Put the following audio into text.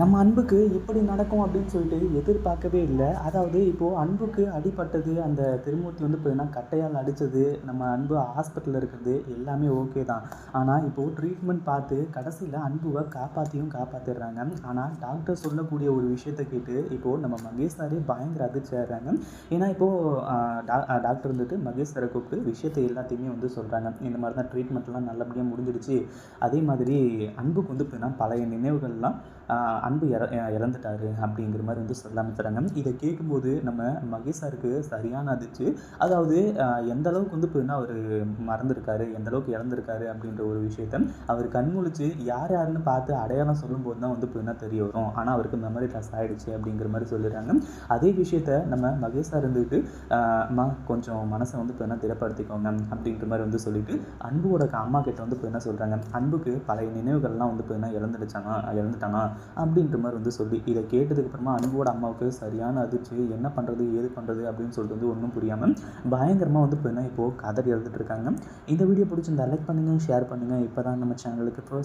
நம்ம அன்புக்கு இப்படி நடக்கும் அப்படின்னு சொல்லிட்டு எதிர்பார்க்கவே இல்லை. அதாவது இப்போது அன்புக்கு அடிப்பட்டது அந்த திருமூர்த்தி வந்து பார்த்தீங்கன்னா கட்டையால் அடித்தது நம்ம அன்பு ஹாஸ்பிட்டலில் இருக்கிறது எல்லாமே ஓகே தான். ஆனால் இப்போது ட்ரீட்மெண்ட் பார்த்து கடைசியில் அன்புவை காப்பாற்றியும் காப்பாற்றிடுறாங்க ஆனால் டாக்டர் சொல்லக்கூடிய ஒரு விஷயத்தை கேட்டு இப்போது நம்ம மகேஷ் சாரே பயங்கர அதிர்ச்சி ஆகிறாங்க. ஏன்னா இப்போது டாக்டர் வந்துட்டு மகேஷ் சாரை கூப்பிட்டு விஷயத்தை எல்லாத்தையுமே வந்து சொல்கிறாங்க இந்த மாதிரி தான் ட்ரீட்மெண்ட்லாம் நல்லபடியாக முடிஞ்சிடுச்சு. அதே மாதிரி அன்புக்கு வந்து பார்த்தீங்கன்னா பழைய நினைவுகள்லாம் அன்பு இற இறந்துட்டாரு அப்படிங்கிற மாதிரி வந்து சொல்ல ஆரம்பிச்சுறாங்க இதை கேட்கும்போது நம்ம மகேஷ் சாருக்கு சரியான அதிர்ச்சி. அதாவது எந்த அளவுக்கு வந்து இப்போ அவர் மறந்துருக்காரு எந்த அளவுக்கு இறந்துருக்காரு அப்படின்ற ஒரு விஷயத்த அவர் கண்முழிச்சு யார் யாருன்னு பார்த்து அடையாளம் சொல்லும்போது தான் வந்து பார்த்தீங்கன்னா தெரிய வரும். ஆனால் அவருக்கு மெமரி லாஸ் ஆகிடுச்சு அப்படிங்கிற மாதிரி சொல்லிடுறாங்க. அதே விஷயத்த நம்ம மகேஷ் சார் இருந்துட்டு அம்மா கொஞ்சம் மனசை வந்து பார்த்தீங்கன்னா திடப்படுத்திக்கோங்க அப்படின்ற மாதிரி வந்து சொல்லிட்டு அன்புவோட அம்மா கிட்ட வந்து இப்போ என்ன சொல்கிறாங்க அன்புக்கு பழைய நினைவுகள்லாம் வந்து இப்போ என்ன இழந்துடுச்சாங்க இழந்துட்டானா? அப்படின்ற மாதிரி வந்து சொல்லி இதை கேட்டதுக்கு அப்புறமா அம்மாவுக்கு சரியான அதிர்ச்சி என்ன பண்ணுறது ஏது பண்ணுறது அப்படின்னு சொல்லிட்டு வந்து ஒன்றும் புரியாமல் பயங்கரமாக வந்து பார்த்தீங்கன்னா இப்போது கதறி எழுதிட்டு இருக்காங்க. இந்த வீடியோ பிடிச்சிருந்தா லைக் பண்ணுங்கள் ஷேர் பண்ணுங்கள் இப்போ தான் நம்ம சேனலுக்கு ஃபர்ஸ்ட்